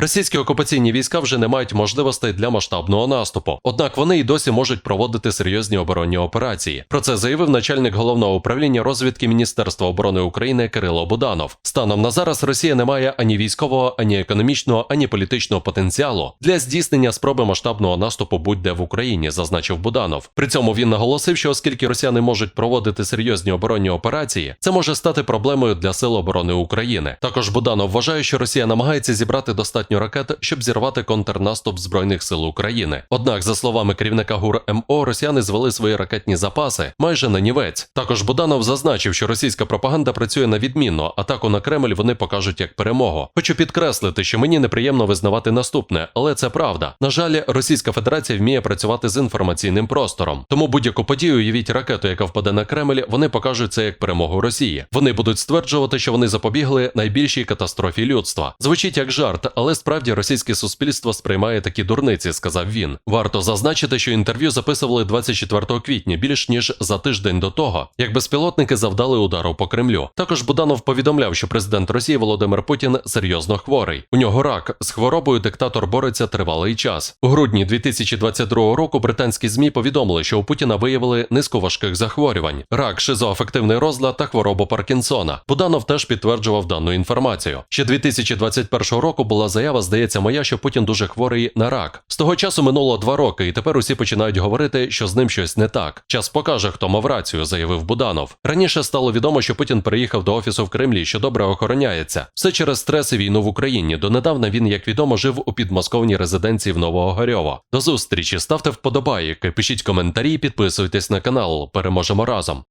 Російські окупаційні війська вже не мають можливостей для масштабного наступу, однак вони й досі можуть проводити серйозні оборонні операції. Про це заявив начальник головного управління розвідки Міністерства оборони України Кирило Буданов. Станом на зараз Росія не має ані військового, ані економічного, ані політичного потенціалу для здійснення спроби масштабного наступу будь-де в Україні, зазначив Буданов. При цьому він наголосив, що оскільки росіяни можуть проводити серйозні оборонні операції, це може стати проблемою для сил оборони України. Також Буданов вважає, що Росія намагається зібрати достатньо ракет, щоб зірвати контрнаступ збройних сил України. Однак, за словами керівника ГУР МО, росіяни звели свої ракетні запаси майже на нівець. Також Буданов зазначив, що російська пропаганда працює на відмінно. Атаку на Кремль вони покажуть як перемогу. Хочу підкреслити, що мені неприємно визнавати наступне, але це правда. На жаль, Російська Федерація вміє працювати з інформаційним простором. Тому будь-яку подію, уявіть ракету, яка впаде на Кремль, вони покажуть це як перемогу Росії. Вони будуть стверджувати, що вони запобігли найбільшій катастрофі людства. Звучить як жарт, але справді російське суспільство сприймає такі дурниці, сказав він. Варто зазначити, що інтерв'ю записували 24 квітня, більш ніж за тиждень до того, як безпілотники завдали удару по Кремлю. Також Буданов повідомляв, що президент Росії Володимир Путін серйозно хворий. У нього рак з хворобою диктатор бореться тривалий час. У грудні 2022 року британські змі повідомили, що у Путіна виявили низку важких захворювань: рак, шизоафективний розлад та хворобу Паркінсона. Буданов теж підтверджував дану інформацію. Ще 2021 року була заява, здається, моя, що Путін дуже хворий на рак. З того часу минуло два роки, і тепер усі починають говорити, що з ним щось не так. Час покаже, хто мав рацію, заявив Буданов. Раніше стало відомо, що Путін приїхав до офісу в Кремлі, що добре охороняється. Все через стрес і війну в Україні. Донедавна він, як відомо, жив у підмосковній резиденції в Новогарьово. До зустрічі, ставте вподобайки, пишіть коментарі, підписуйтесь на канал. Переможемо разом.